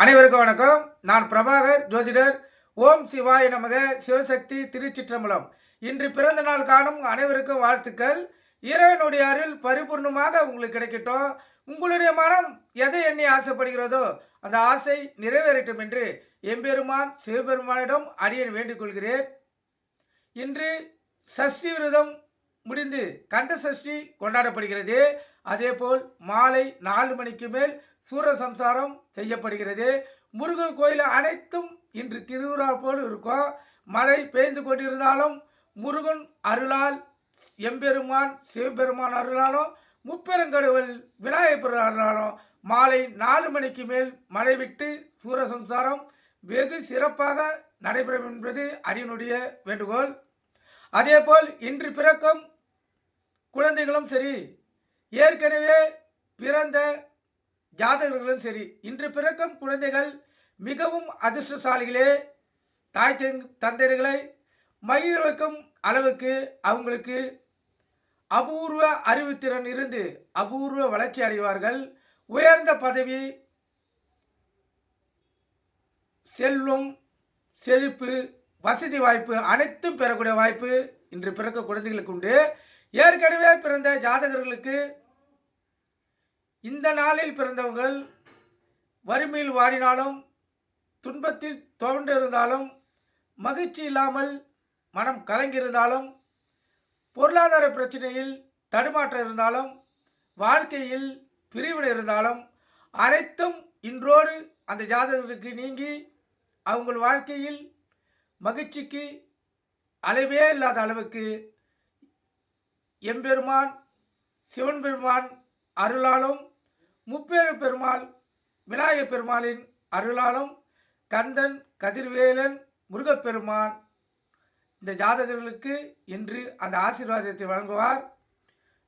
அனைவருக்கும் வணக்கம். நான் பிரபாகர் ஜோதிடர். ஓம் சிவாய நமக. சிவசக்தி திருச்சிற்றம்பலம். இன்று பிறந்த நாள் காணும் அனைவருக்கும் வாழ்த்துக்கள். இறைவனுடைய அருள் பரிபூர்ணமாக உங்களுக்கு கிடைக்கட்டும். உங்களுடைய மனம் எதை எண்ணி ஆசைப்படுகிறதோ அந்த ஆசை நிறைவேறட்டும் என்று எம்பெருமான் சிவபெருமானிடம் அடியன் வேண்டிக் கொள்கிறேன் இன்று சஷ்டி விரதம் முடிந்து கந்த சஷ்டி கொண்டாடப்படுகிறது. அதேபோல் மாலை நாலு மணிக்கு மேல் சூரசம்சாரம் செய்யப்படுகிறது. முருகன் கோயில் அனைத்தும் இன்று திருவிழா போல் இருக்கும். மழை பெய்ந்து கொண்டிருந்தாலும் முருகன் அருளால் எம்பெருமான் சிவபெருமான் அருளாலும் முப்பெருங்கடவுள் விநாயகர் அருளாலும் மாலை நாலு மணிக்கு மேல் மழை விட்டு சூரசம்சாரம் வெகு சிறப்பாக நடைபெறும் என்பது அடியனுடைய வேண்டுகோள். அதேபோல் இன்று பிறக்கும் குழந்தைகளும் சரி ஏற்கனவே பிறந்த ஜாதகர்களும் சரி இன்று பிறக்கும் குழந்தைகள் மிகவும் அதிர்ஷ்டசாலிகளே தாய் தந்தை- தந்தையர்களை மகிழ வைக்கும் அளவுக்கு அவங்களுக்கு அபூர்வ அறிவுத்திறன் இருந்து அபூர்வ வளர்ச்சி அடைவார்கள். உயர்ந்த பதவி செல்வம் செழிப்பு வசதி வாய்ப்பு அனைத்தும் பெறக்கூடிய வாய்ப்பு இன்று பிறக்க குழந்தைகளுக்கு உண்டு. ஏற்கனவே பிறந்த ஜாதகர்களுக்கு இந்த நாளில் பிறந்தவர்கள் வறுமையில் வாடினாலும் துன்பத்தில் தோன்றிருந்தாலும் மகிழ்ச்சி இல்லாமல் மனம் கலங்கியிருந்தாலும் பொருளாதார பிரச்சனையில் தடுமாற்றம் இருந்தாலும் வாழ்க்கையில் பிரிவினை இருந்தாலும் அனைத்தும் இன்றோடு அந்த ஜாதகர்களுக்கு நீங்கி அவங்கள் வாழ்க்கையில் மகிழ்ச்சிக்கு அளவே இல்லாத அளவுக்கு எம்பெருமான் சிவன் பெருமான் அருளாலும் முப்பேறு பெருமாள் விநாயகப் பெருமாளின் அருளாலும் கந்தன் கதிர்வேலன் முருகப்பெருமான் இந்த ஜாதகர்களுக்கு இன்று அந்த ஆசீர்வாதத்தை வழங்குவார்.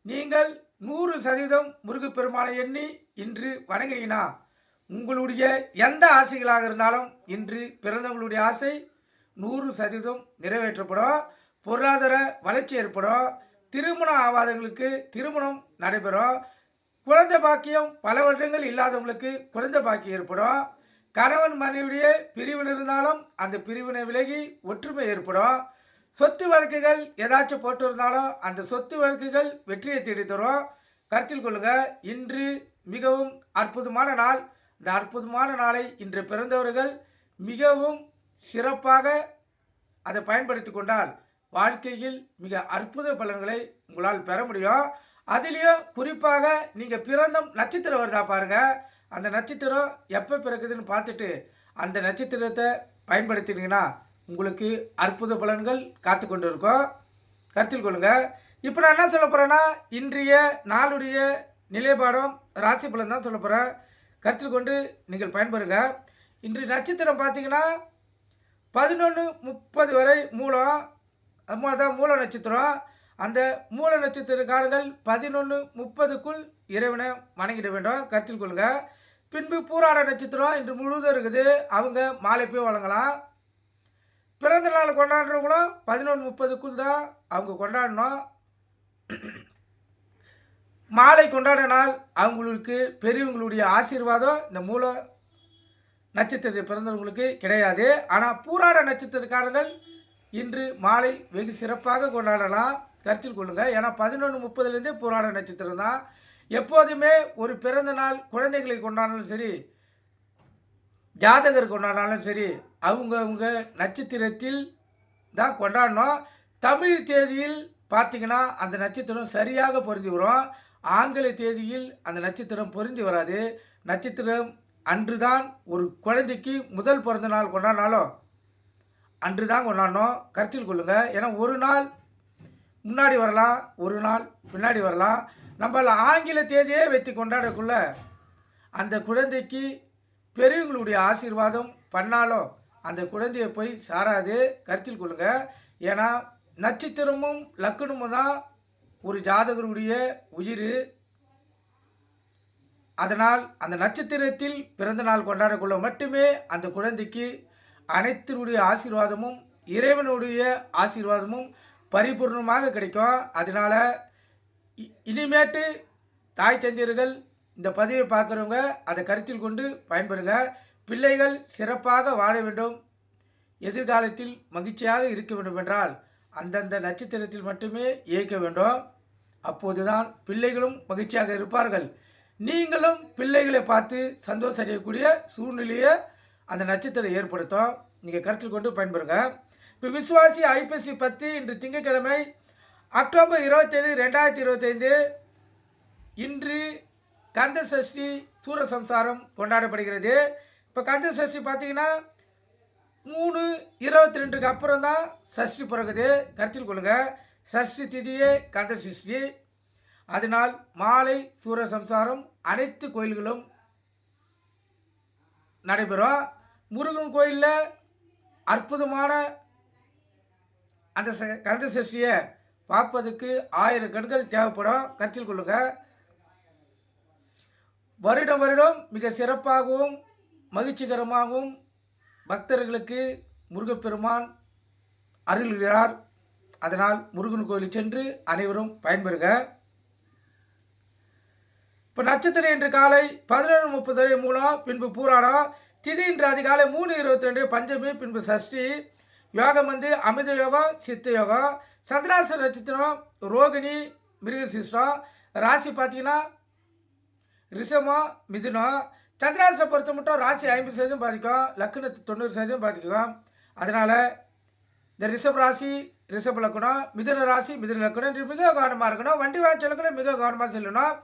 நீங்கள் நூறு சதவீதம் முருகப்பெருமானை எண்ணி இன்று வணங்கினீங்கன்னா உங்களுடைய எந்த ஆசைகளாக இருந்தாலும் இன்று பிறந்தவங்களுடைய ஆசை நூறு சதவீதம் நிறைவேற்றப்படும். பொருளாதார வளர்ச்சி ஏற்படும். திருமணம் ஆவாதங்களுக்கு திருமணம் நடைபெறும். குழந்தை பாக்கியம் பல வருடங்கள் இல்லாதவங்களுக்கு குழந்தை பாக்கியம் ஏற்படும். கணவன் மனைவிடைய பிரிவின் இருந்தாலும் அந்த பிரிவினை விலகி ஒற்றுமை ஏற்படும். சொத்து வழக்குகள் ஏதாச்சும் போட்டு இருந்தாலும் அந்த சொத்து வழக்குகள் வெற்றியை தேடி தரும். கருத்தில் கொள்ளுங்க இன்று மிகவும் அற்புதமான நாள். இந்த அற்புதமான நாளை இன்று பிறந்தவர்கள் மிகவும் சிறப்பாக அதை பயன்படுத்தி கொண்டால் வாழ்க்கையில் மிக அற்புத பலன்களை உங்களால் பெற முடியும். அதுலேயும் குறிப்பாக நீங்கள் பிறந்த நட்சத்திரம் வருதா பாருங்க. அந்த நட்சத்திரம் எப்போ பிறக்குதுன்னு பார்த்துட்டு அந்த நட்சத்திரத்தை பயன்படுத்தினீங்கன்னா உங்களுக்கு அற்புத பலன்கள் காத்து கொண்டு இருக்கும் கருத்தில் கொள்ளுங்கள் இப்போ நான் என்ன சொல்ல போகிறேன்னா இன்றைய நாளுடைய நிலைப்பாடம் ராசி பலன் தான் சொல்ல போகிறேன் கருத்தில் கொண்டு நீங்கள் பயன்பெறுங்க. இன்று நட்சத்திரம் பார்த்தீங்கன்னா பதினொன்று முப்பது வரை மூலம் அம்மா தான் மூல நட்சத்திரம். அந்த மூல நட்சத்திரக்காரர்கள் பதினொன்று முப்பதுக்குள் இறைவனை வணங்கிட வேண்டும்? கருத்தில் கொள்ளுங்க. பின்பு பூராட நட்சத்திரம் இன்று முழுவதும் இருக்குது. அவங்க மாலை போய் வழங்கலாம். பிறந்த நாள் கொண்டாடுறவங்களும் பதினொன்று முப்பதுக்குள் தான் அவங்க கொண்டாடணும். மாலை கொண்டாடினால் அவங்களுக்கு பெரியவங்களுடைய ஆசீர்வாதம் இந்த மூல நட்சத்திரத்தை பிறந்தவங்களுக்கு கிடையாது. ஆனால் பூராட நட்சத்திரக்காரர்கள் இன்று மாலை வெகு சிறப்பாக கொண்டாடலாம். கருத்தில் கொள்ளுங்கள் ஏன்னா பதினொன்று முப்பதுலேருந்தே புராண நட்சத்திரம் தான். எப்போதுமே ஒரு பிறந்த நாள் குழந்தைகளை கொண்டாடினாலும் சரி ஜாதகர் கொண்டாடினாலும் சரி அவங்க அவங்க நட்சத்திரத்தில் தான் கொண்டாடணும். தமிழ் தேதியில் பார்த்தீங்கன்னா அந்த நட்சத்திரம் சரியாக பொருந்தி வரும். ஆங்கில தேதியில் அந்த நட்சத்திரம் பொருந்தி வராது. நட்சத்திரம் அன்று தான் ஒரு குழந்தைக்கு முதல் பிறந்த நாள் கொண்டாடினாலும் அன்று தான் கொண்டாடணும். கருத்தில் கொள்ளுங்கள் ஏன்னா ஒரு நாள் முன்னாடி வரலாம் ஒரு நாள் பின்னாடி வரலாம். நம்மள ஆங்கில தேதியே வைத்து கொண்டாடக்குள்ள அந்த குழந்தைக்கு பெரியவங்களுடைய ஆசீர்வாதம் பண்ணாலும் அந்த குழந்தையை போய் சாராது கருத்தில் கொள்ளுங்க. ஏன்னா நட்சத்திரமும் லக்கணமும் தான் ஒரு ஜாதகருடைய உயிர். அதனால் அந்த நட்சத்திரத்தில் பிறந்த நாள் கொண்டாடக்குள்ள மட்டுமே அந்த குழந்தைக்கு அனைத்தினுடைய ஆசீர்வாதமும் இறைவனுடைய ஆசீர்வாதமும் பரிபூர்ணமாக கிடைக்கும். அதனால் இ- இனிமேட்டு தாய் தந்தையர்கள் இந்த பதிவை பார்க்குறவங்க அதை கருத்தில் கொண்டு பயன்பெறுங்க. பிள்ளைகள் சிறப்பாக வாழ வேண்டும். எதிர்காலத்தில் மகிழ்ச்சியாக இருக்க வேண்டும் என்றால் அந்தந்த நட்சத்திரத்தில் மட்டுமே இயக்க வேண்டும். அப்போதுதான் பிள்ளைகளும் மகிழ்ச்சியாக இருப்பார்கள். நீங்களும் பிள்ளைகளை பார்த்து சந்தோஷம் அடையக்கூடிய சூழ்நிலையை அந்த நட்சத்திரம் ஏற்படுத்தும். நீங்கள் கருத்தில் கொண்டு பயன்பெறுங்க. இப்போ விசுவாசி ஐப்பசி பத்து இன்று திங்கட்கிழமை அக்டோபர் இருபத்தேழு ரெண்டாயிரத்தி இருபத்தைந்து இன்று கந்த சஷ்டி சூரசம்சாரம் கொண்டாடப்படுகிறது. இப்போ கந்த சஷ்டி பார்த்தீங்கன்னா மூணு இருபத்தி ரெண்டுக்கு அப்புறம் தான் சஷ்டி பிறகுது. கருத்தில் கொள்ளுங்கள் சஷ்டி திதியே கந்த சஷ்டி. அதனால் மாலை சூரசம்சாரம் அனைத்து கோயில்களும் நடைபெறும். முருகன் கோயிலில் அற்புதமான அந்த ச- கந்த சஷ்டியை பார்ப்பதுக்கு ஆயிரம் கண்கள் தேவைப்படும். கருத்தில் கொள்ளுங்க. வருடம் வருடம் மிக சிறப்பாகவும் மகிழ்ச்சிகரமாகவும் பக்தர்களுக்கு முருகப்பெருமான் அருள்கிறார். அதனால் முருகன் கோயில் சென்று அனைவரும் பயன்பெறுக இப்போ நட்சத்திரம் இன்று காலை பதினொன்று முப்பது மூலம் பின்பு பூராடம். திதி இன்று அதிகாலை மூணு இருபத்தி ரெண்டு பஞ்சமி பின்பு சஷ்டி. யோகம் வந்து அமிர்த யோகம் சித்த யோகம் சந்திராச நட்சத்திரம் ரோகிணி மிருகசிஷ்டம் ராசி பார்த்தீங்கன்னா ரிஷபம் மிதுனம் சந்திராசை பொறுத்த மட்டும் ராசி ஐம்பது சதவீதம் பாதிக்கும் லக்னத்து தொண்ணூறு சதவீதம் பாதிக்கும். அதனால் இந்த ரிஷப் ராசி ரிஷப் லக்கணம் மிதுன ராசி மிதுன லக்கணம் மிக கவனமாக இருக்கணும். வண்டி வாய்ச்சலுக்குள்ள மிக கவனமாக செல்லணும்.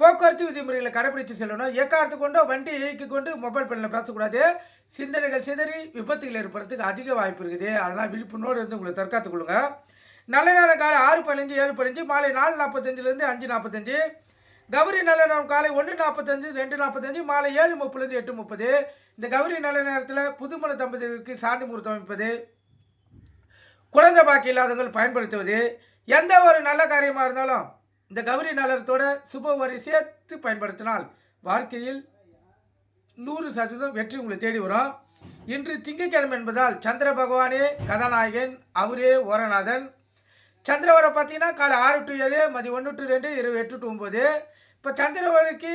போக்குவரத்து விதிமுறைகளை கடைபிடித்து செல்லணும். ஏக்காரத்து கொண்டு வண்டி இயக்கி கொண்டு மொபைல் ஃபோனில் பேசக்கூடாது. சிந்தனைகள் சிதறி விபத்துகள் ஏற்படுறதுக்கு அதிக வாய்ப்பு இருக்குது. அதனால் விழிப்புணர்வோடு இருந்து உங்களை தற்காத்துக் கொள்ளுங்க. நல்ல நேரம் காலை ஆறு பதினஞ்சு ஏழு பதினஞ்சு மாலை நாலு நாற்பத்தஞ்சிலேருந்து அஞ்சு நாற்பத்தஞ்சு கௌரி நல்ல நேரம் காலை ஒன்று நாற்பத்தஞ்சு ரெண்டு நாற்பத்தஞ்சு மாலை ஏழு முப்பதுலேருந்து எட்டு முப்பது. இந்த கௌரி நல்ல நேரத்தில் புதுமண தம்பதிகளுக்கு சாந்தி முகூர்த்தம் அமைப்பது குழந்தை பாக்கி இல்லாதவர்கள் பயன்படுத்துவது எந்த ஒரு நல்ல காரியமாக இருந்தாலும் இந்த கௌரி நலத்தோட சுப வரி சேர்த்து பயன்படுத்தினால் வாழ்க்கையில் நூறு சதவீதம் வெற்றி உங்களை தேடி வரும். இன்று திங்கட்கிழமை என்பதால் சந்திர பகவானே கதாநாயகன் அவரே ஓரநாதன். சந்திரவரை பார்த்தீங்கன்னா காலை ஆறு டு ஏழு மதியம் ஒன்று டு ரெண்டு இரவு எட்டு டு ஒம்பது இப்போ சந்திரவரைக்கு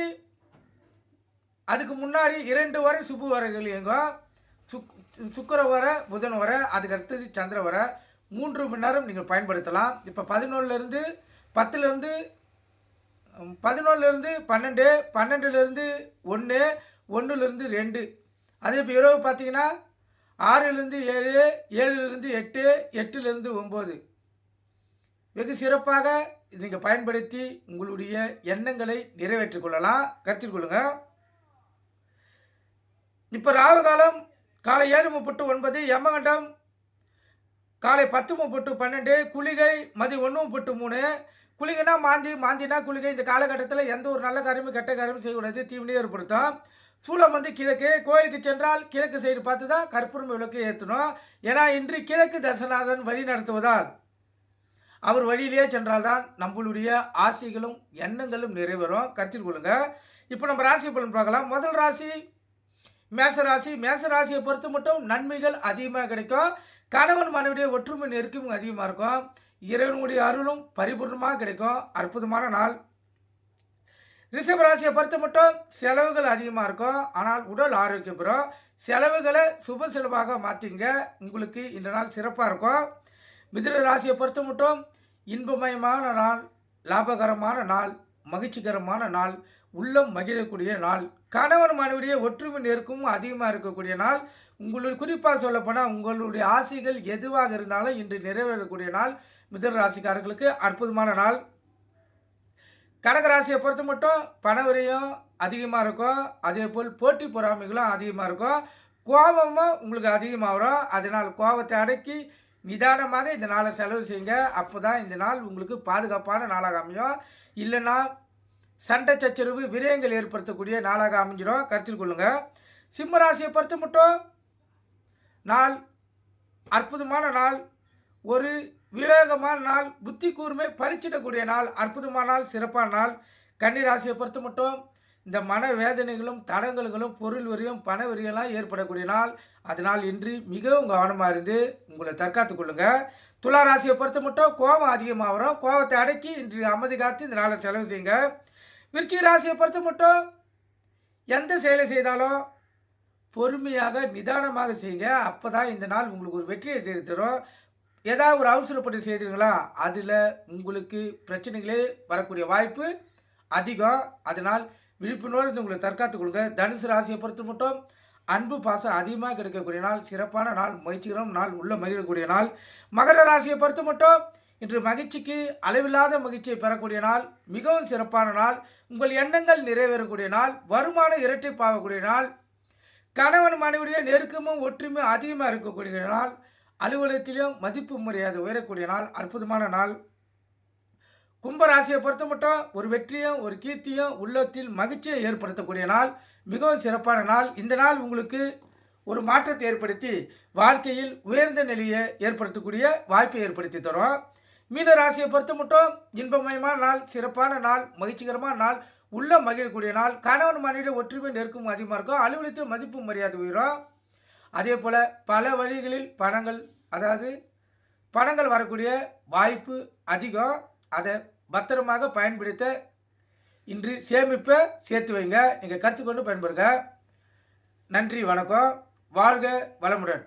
அதுக்கு முன்னாடி இரண்டு வரை சுப்பு வரைகள் இயங்கும். சுக் சுக்கர வர புதன் வர அதுக்கு அடுத்தது சந்திர வர. மூன்று மணி நேரம் நீங்கள் பயன்படுத்தலாம். இப்போ பதினொன்றுலேருந்து பத்துலேருந்து பதினொன்றுலேருந்து பன்னெண்டு பன்னெண்டுலேருந்து ஒன்று ஒன்றுலேருந்து ரெண்டு. அதே இப்போ இரவு பார்த்தீங்கன்னா ஆறுலேருந்து ஏழு ஏழுலேருந்து எட்டு எட்டுலேருந்து ஒம்பது. வெகு சிறப்பாக நீங்கள் பயன்படுத்தி உங்களுடைய எண்ணங்களை நிறைவேற்றிக் கொள்ளலாம். கருத்தில் கொள்ளுங்கள் இப்போ ராகு காலம் காலை ஏழு முப்பட்டு ஒன்பது யமகண்டம் காலை பத்து முப்பட்டு பன்னெண்டு குளிகை மதி ஒன்று முப்பட்டு மூணு குளிகைனா மாந்தி மாந்தினா குளிகை. இந்த காலகட்டத்தில் எந்த ஒரு நல்ல காரியமும் கெட்ட காரியமும் செய்யக்கூடாது. தீவினை ஏற்படுத்தும். சூளம் வந்து கிழக்கு கோயிலுக்கு சென்றால் கிழக்கு சைடு பார்த்து தான் கற்பூரம் விளக்கு ஏற்றணும். ஏன்னா இன்று கிழக்கு தர்சநாதன் வழி நடத்துவதால் அவர் வழியிலேயே சென்றால்தான் நம்மளுடைய ஆசைகளும் எண்ணங்களும் நிறைவேறும். கருத்தில் கொள்ளுங்க. இப்போ நம்ம ராசி பலன் பார்க்கலாம். முதல் ராசி மேச ராசி. மேச ராசியை பொறுத்து மட்டும் நன்மைகள் அதிகமாக கிடைக்கும். கணவன் மனைவியுடைய ஒற்றுமை நெருக்கமும் அதிகமாக இருக்கும். இறைவனுடைய அருளும் பரிபூர்ணமாக கிடைக்கும். அற்புதமான நாள். ரிஷப ராசியை பொறுத்த மட்டும் செலவுகள் அதிகமாக இருக்கும். ஆனால் உடல் ஆரோக்கியம் பெறும். செலவுகளை சுப செலவாக மாற்றிங்க. உங்களுக்கு இந்த நாள் சிறப்பாக இருக்கும். மிதுன ராசியை பொறுத்த மட்டும் இன்பமயமான நாள் லாபகரமான நாள் மகிழ்ச்சிகரமான நாள் உள்ளம் மகிழக்கூடிய நாள். கணவன் மனைவிடைய ஒற்றுமை நெருக்கமும் அதிகமாக இருக்கக்கூடிய நாள். உங்களுடைய குறிப்பாக சொல்லப்போனால் உங்களுடைய ஆசைகள் எதுவாக இருந்தாலும் இன்று நிறைவேறக்கூடிய நாள். மிதன ராசிக்காரர்களுக்கு அற்புதமான நாள். கடகராசியை பொறுத்த மட்டும் பணவரையும் அதிகமாக இருக்கும். அதே போல் போட்டி பொறாமைகளும் அதிகமாக இருக்கும். கோபமும் உங்களுக்கு அதிகமாக வரும் அதனால் கோபத்தை அடக்கி நிதானமாக இந்த நாளை செலவு செய்யுங்க. அப்போ தான் இந்த நாள் உங்களுக்கு பாதுகாப்பான நாளாக அமையும். இல்லைன்னா சண்டை சச்சரவு விரயங்கள் ஏற்படுத்தக்கூடிய நாளாக அமைஞ்சிடும் கருத்தில் கொள்ளுங்கள் சிம்ம ராசியை பொறுத்த மட்டும் நாள் அற்புதமான நாள். ஒரு விவேகமான நாள் புத்தி கூர்மை பறிச்சிடக்கூடிய நாள் அற்புதமான நாள் சிறப்பான நாள். கன்னி ராசியை பொறுத்த மட்டும் இந்த மன வேதனைகளும் தடங்கல்களும் பொருள் வரியும் பண வரியெல்லாம் ஏற்படக்கூடிய நாள். அதனால் இன்று மிகவும் கவனமாக இருந்து உங்களை தற்காத்துக் கொள்ளுங்க. துலா ராசியை பொறுத்த மட்டும் கோபம் அதிகமாக வரும். கோபத்தை அடக்கி இன்று அமைதி காத்து இந்த நாளை செலவு செய்யுங்க. விருச்சிக ராசியை பொறுத்த மட்டும் எந்த செயலை செய்தாலும் பொறுமையாக நிதானமாக செய்யுங்க. அப்போ தான் இந்த நாள் உங்களுக்கு ஒரு வெற்றியை தேடி ஏதாவது ஒரு அவசரப்பட்டு செய்தீங்களா அதில் உங்களுக்கு பிரச்சனைகளே வரக்கூடிய வாய்ப்பு அதிகம். அதனால் விழிப்புணர்வு உங்களை தற்காத்துக் கொள்ளுங்க தனுசு ராசியை பொறுத்து மட்டும் அன்பு பாசம் அதிகமாக கிடைக்கக்கூடிய நாள் சிறப்பான நாள் முயற்சிகரம் நாள் உள்ள மகிழக்கூடிய நாள். மகர ராசியை பொறுத்து மட்டும் இன்று மகிழ்ச்சிக்கு அளவில்லாத மகிழ்ச்சியை பெறக்கூடிய நாள் மிகவும் சிறப்பான நாள். உங்கள் எண்ணங்கள் நிறைவேறக்கூடிய நாள் வருமானம் இரட்டிப்பாகக்கூடிய நாள். கணவன் மனைவியுடைய நெருக்கமும் ஒற்றுமையும் அதிகமாக இருக்கக்கூடிய நாள். அலுவலகத்திலும் மதிப்பு மரியாதை உயரக்கூடிய நாள் அற்புதமான நாள். கும்பராசியை பொறுத்த மட்டும் ஒரு வெற்றியும் ஒரு கீர்த்தியும் உள்ளத்தில் மகிழ்ச்சியை ஏற்படுத்தக்கூடிய நாள் மிகவும் சிறப்பான நாள். இந்த நாள் உங்களுக்கு ஒரு மாற்றத்தை ஏற்படுத்தி வாழ்க்கையில் உயர்ந்த நிலையை ஏற்படுத்தக்கூடிய வாய்ப்பை ஏற்படுத்தி தரும். மீன ராசியை பொறுத்த மட்டும் இன்பமயமான நாள் சிறப்பான நாள் மகிழ்ச்சிகரமான நாள் உள்ள மகிழக்கூடிய நாள். கணவன் மனைவிட ஒற்றுமை நெருக்கம் அதிகமாக இருக்கும். அலுவலகத்தில் மதிப்பு மரியாதை உயரும். அதே போல் பல வழிகளில் பணங்கள் அதாவது பணங்கள் வரக்கூடிய வாய்ப்பு அதிகம். அதை பத்திரமாக பயன்படுத்த இன்று சேமிப்பை சேர்த்து வைங்க. நீங்கள் கற்றுக்கொண்டு பயன்படுங்க. நன்றி வணக்கம். வாழ்க வளமுடன்.